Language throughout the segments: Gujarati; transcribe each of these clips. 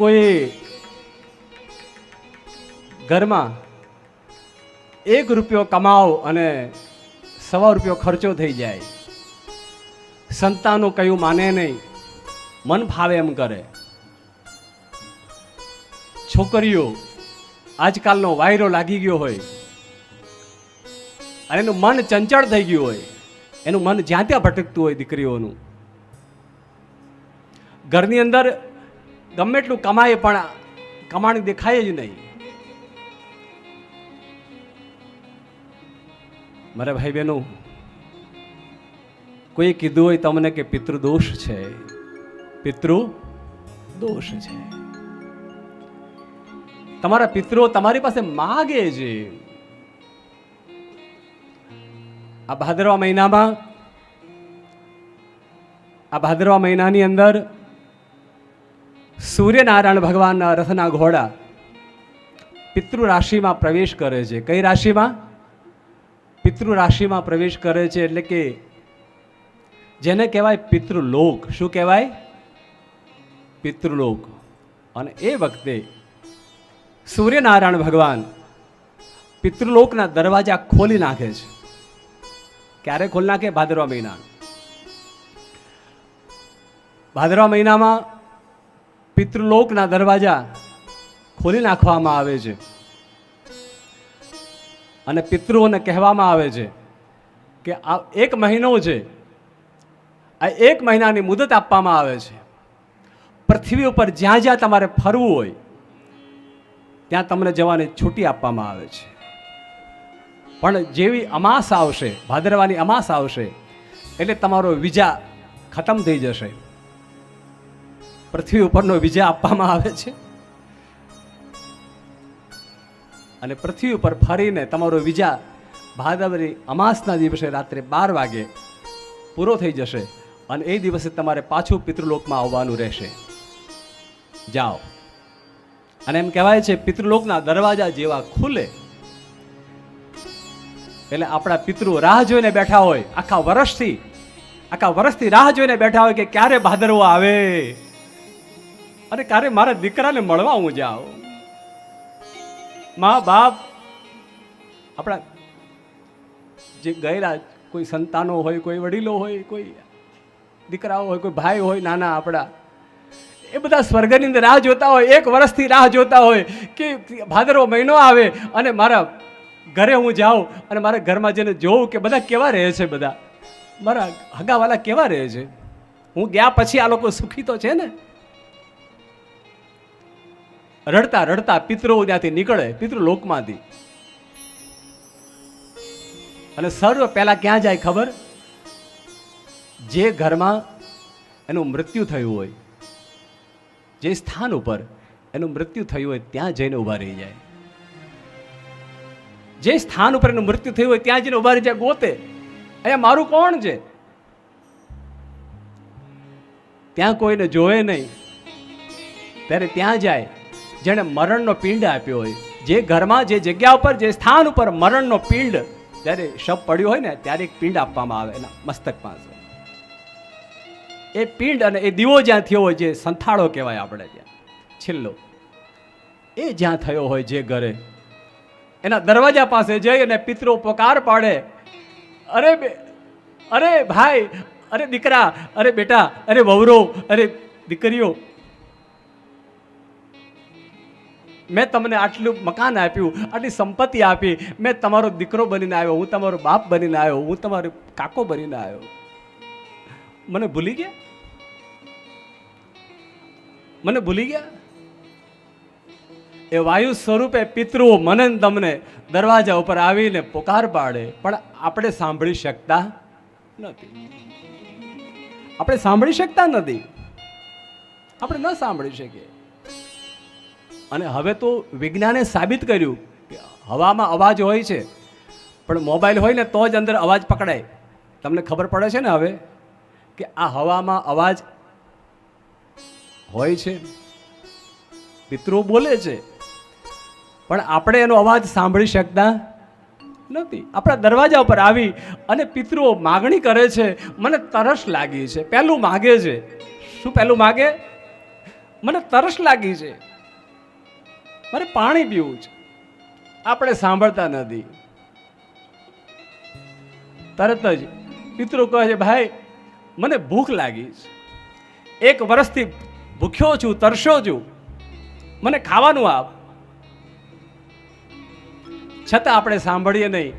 કોઈ ઘરમાં એક રૂપિયો કમાવ અને સવા રૂપિયો ખર્ચો થઈ જાય. સંતાનો કયું માને નહીં, મન ફાવે એમ કરે. છોકરીઓ આજકાલનો વાયરો લાગી ગયો હોય અને એનું મન ચંચળ થઈ ગયું હોય, એનું મન જ્યાં ત્યાં ભટકતું હોય દીકરીઓનું. ઘરની અંદર ગમે એટલું કમાય પણ કમાણી દેખાય જ નહીં. મારા ભાઈ બહેનો કોઈ કીધું હોય તમને કે પિતૃદોષ છે? પિતૃ દોષ છે. તમારા પિતૃઓ તમારી પાસે માગે છે. આ ભાદરવા મહિનામાં, આ ભાદરવા મહિનાની અંદર સૂર્યનારાયણ ભગવાનના રથના ઘોડા પિતૃ રાશિમાં પ્રવેશ કરે છે. કઈ રાશિમાં? પિતૃ રાશિમાં પ્રવેશ કરે છે એટલે કે જેને કહેવાય પિતૃલોક. શું કહેવાય? પિતૃલોક. અને એ વખતે સૂર્યનારાયણ ભગવાન પિતૃલોકના દરવાજા ખોલી નાખે છે. ક્યારે ખોલી નાખે? ભાદરવા મહિના ભાદરવા મહિનામાં પિતૃલોકના દરવાજા ખોલી નાખવામાં આવે છે. અને પિતૃઓને કહેવામાં આવે છે કે આ એક મહિનો છે, આ એક મહિનાની મુદત આપવામાં આવે છે. પૃથ્વી ઉપર જ્યાં જ્યાં તમારે ફરવું હોય, ત્યાં તમને જવાની છૂટી આપવામાં આવે છે. પણ જેવી અમાસ આવશે, ભાદરવાની અમાસ આવશે, એટલે તમારો વિઝા ખતમ થઈ જશે. પૃથ્વી ઉપરનો વિજય આપવામાં આવે છે. અને પૃથ્વી ઉપર ફરીને તમારો વિજા ભાદવરી અમાસના દિવસે રાત્રે બાર વાગે પૂરો થઈ જશે અને એ દિવસે તમારે પાછું પિતૃલોકમાં આવવાનું રહેશે. જાઓ. અને એમ કહેવાય છે, પિતૃલોકના દરવાજા જેવા ખુલે. એટલે આપણા પિતૃ રાહ જોઈને બેઠા હોય, આખા વર્ષથી આખા વર્ષથી રાહ જોઈને બેઠા હોય કે ક્યારે ભાદરવો આવે? અને ક્યારે મારા દીકરાને મળવા હું જાઉં? મા બાપ આપણા જે ગયેલા કોઈ સંતાનો હોય, કોઈ વડીલો હોય, કોઈ દીકરાઓ હોય, કોઈ ભાઈ હોય, નાના આપણા, એ બધા સ્વર્ગની અંદર રાહ જોતા હોય, એક વર્ષથી રાહ જોતા હોય કે ભાદરવો મહિનો આવે અને મારા ઘરે હું જાઉં અને મારા ઘરમાં જઈને જોઉં કે બધા કેવા રહે છે બધા? મારા હગાવાલા કેવા રહે છે? હું ગયા પછી આ લોકો સુખી તો છે ને? રડતા રડતા પિત્રો ત્યાંથી નીકળે, પિતૃ લોકમાંથી. અને સર્વ પહેલા ક્યાં જાય ખબર? જે ઘરમાં એનું મૃત્યુ થયું હોય, જે સ્થાન ઉપર એનું મૃત્યુ થયું હોય, ત્યાં જઈને ઊભા રહી જાય. જે સ્થાન ઉપર એનું મૃત્યુ થયું હોય, ત્યાં જઈને ઊભા રહી જાય ગોતે. અહીંયા મારું કોણ છે? ત્યાં કોઈને જોવે નહીં. ત્યારે ત્યાં જાય. જેણે મરણનો પિંડ આપ્યો હોય. જે ઘરમાં, જે જગ્યા ઉપર, જે સ્થાન ઉપર મરણનો પિંડ જ્યારે શબ પડ્યો હોય ને, ત્યારે એક પિંડ આપવામાં આવે, એના મસ્તક પાસે. એ પિંડ અને એ દીવો જ્યાં થયો હોય, જે સંથાળો કહેવાય આપણે ત્યાં, છેલ્લો, એ જ્યાં થયો હોય જે ઘરે, એના દરવાજા પાસે જઈ અને પિતરો પોકાર પાડે. અરે અરે ભાઈ, અરે દીકરા, અરે બેટા, અરે વવરો અરે દીકરીઓ મેં તમને આટલું મકાન આપ્યું, આટલી સંપત્તિ આપી, મેં તમારો દીકરો બનીને આવ્યો, હું તમારો બાપ બનીને આવ્યો, હું તમારો કાકો બનીને આવ્યો. મને ભૂલી ગયા? મને ભૂલી ગયા? એ વાયુ સ્વરૂપે પિતૃઓ મને તમને દરવાજા ઉપર આવીને પોકાર પાડે, પણ આપણે સાંભળી શકતા નથી. આપણે સાંભળી શકતા નથી. આપણે ન સાંભળી શકીએ. અને હવે તો વિજ્ઞાને સાબિત કર્યું કે હવામાં અવાજ હોય છે. પણ મોબાઈલ હોય ને તો જ અંદર અવાજ પકડાય. તમને ખબર પડે છે ને હવે કે આ હવામાં અવાજ હોય છે? પિતૃ બોલે છે. પણ આપણે એનો અવાજ સાંભળી શકતા નથી. આપણા દરવાજા ઉપર આવી અને પિતૃઓ માગણી કરે છે. મને તરસ લાગી છે. પહેલું માગે છે. શું પહેલું માગે? મને તરસ લાગી છે. મારે પાણી પીવું છે. આપણે સાંભળતા નથી. તરત જ પિતૃ કહે છે, ભાઈ, મને ભૂખ લાગી છે. એક વર્ષથી ભૂખ્યો છું, તરસ્યો છું. મને ખાવાનું આપ. છતાં આપણે સાંભળીએ નહીં.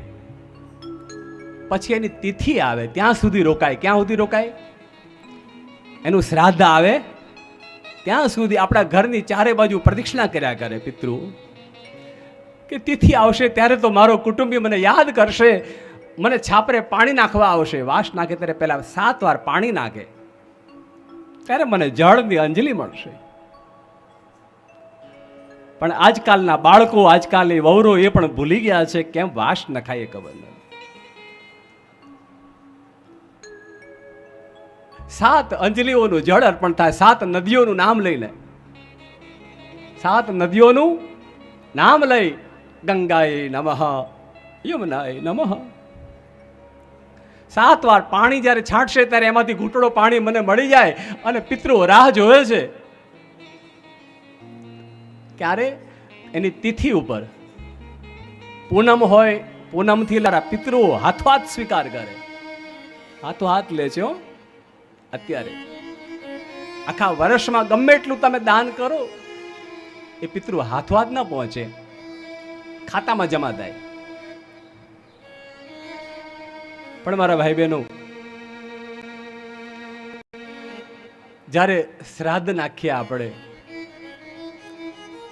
પછી એની તિથિ આવે, ત્યાં સુધી રોકાય. ક્યાં સુધી રોકાય? એનું શ્રાદ્ધ આવે ત્યાં સુધી આપણા ઘરની ચારે બાજુ પ્રદક્ષિણા કર્યા કરે, પિતૃ. કે તિથિ આવશે ત્યારે તો મારો કુટુંબી મને યાદ કરશે. મને છાપરે પાણી નાખવા આવશે. વાસ નાખે ત્યારે પહેલા સાત વાર પાણી નાખે. ત્યારે મને જળની અંજલિ મળશે. પણ આજકાલના બાળકો, આજકાલની વહુરો એ પણ ભૂલી ગયા છે, કેમ વાસ નખાય ખબર સાત અંજલિઓનું જળ અર્પણ થાય, સાત નદીઓનું નામ લઈને સાત નદીઓનું નામ લઈ, ગંગાએ નમઃ, યમુનાએ નમઃ. સાત વાર પાણી જ્યારે છાંટશે ત્યારે એમાંથી ઘૂંટડો પાણી મને મળી જાય અને પિતૃ રાહ જોવે છે. ક્યારે? એની તિથિ ઉપર. પૂનમ હોય, પૂનમથી લારા પિતૃઓ હાથો હાથ સ્વીકાર કરે. હાથો હાથ લે છે હો. અત્યારે. આખા વર્ષમાં ગમે એટલું તમે દાન કરો, એ પિતૃ હાથો હાથ ન પહોંચે. ખાતામાં જમા થાય. પણ મારા ભાઈ બહેનો જ્યારે શ્રાદ્ધ નાખીએ આપણે,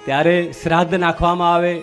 ત્યારે શ્રાદ્ધ નાખવામાં આવે